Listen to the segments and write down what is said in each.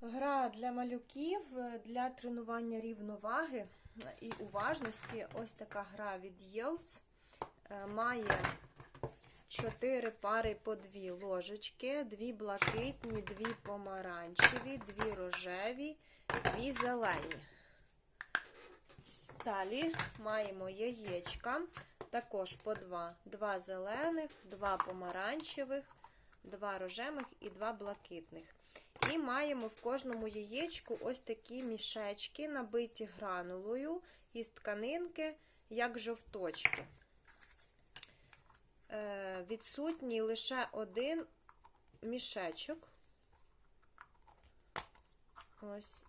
Гра для малюків для тренування рівноваги і уважності. Ось така гра від Yields. Е, Має 4 пари по 2 ложечки, 2 блакитні, 2 помаранчеві, 2 рожеві, 2 зелені. Далі маємо яєчка, також по 2. 2 зелених, 2 помаранчевих, 2 рожевих і 2 блакитних. І маємо в кожному яєчку ось такі мішечки, набиті гранулою із тканинки, як жовточки. Е, відсутній лише один мішечок. Ось,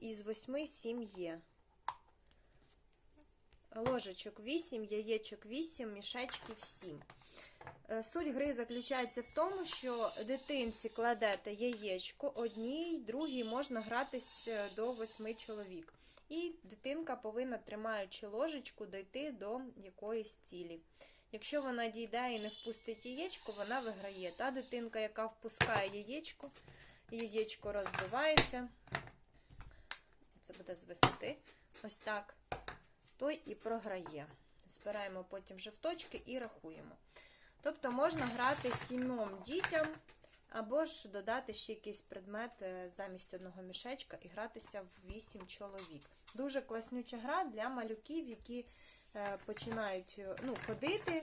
із 8 7 є. Ложечок 8, яєчок 8, мішечків 7. Е, Суть гри заключається в тому, що дитинці кладете яєчко одній, другій можна гратись е, до восьми чоловік. І дитинка повинна, тримаючи ложечку, дійти до якоїсь цілі. Якщо вона дійде і не впустить яєчко, вона виграє. Та дитинка, яка впускає яєчко, яєчко розбивається. Це буде з висоти. Ось так. Той і програє. Збираємо потім жовточки і рахуємо. Тобто можна грати сімом дітям, або ж додати ще якийсь предмет е, замість одного мішечка і гратися в 8 чоловік. Дуже класнюча гра для малюків, які е, починають е, ну, ходити,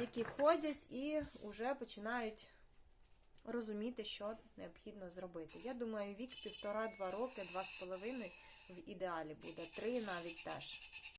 які ходять і вже починають розуміти, що необхідно зробити. Я думаю, вік півтора-два роки, два з половиною в ідеалі буде, три навіть теж.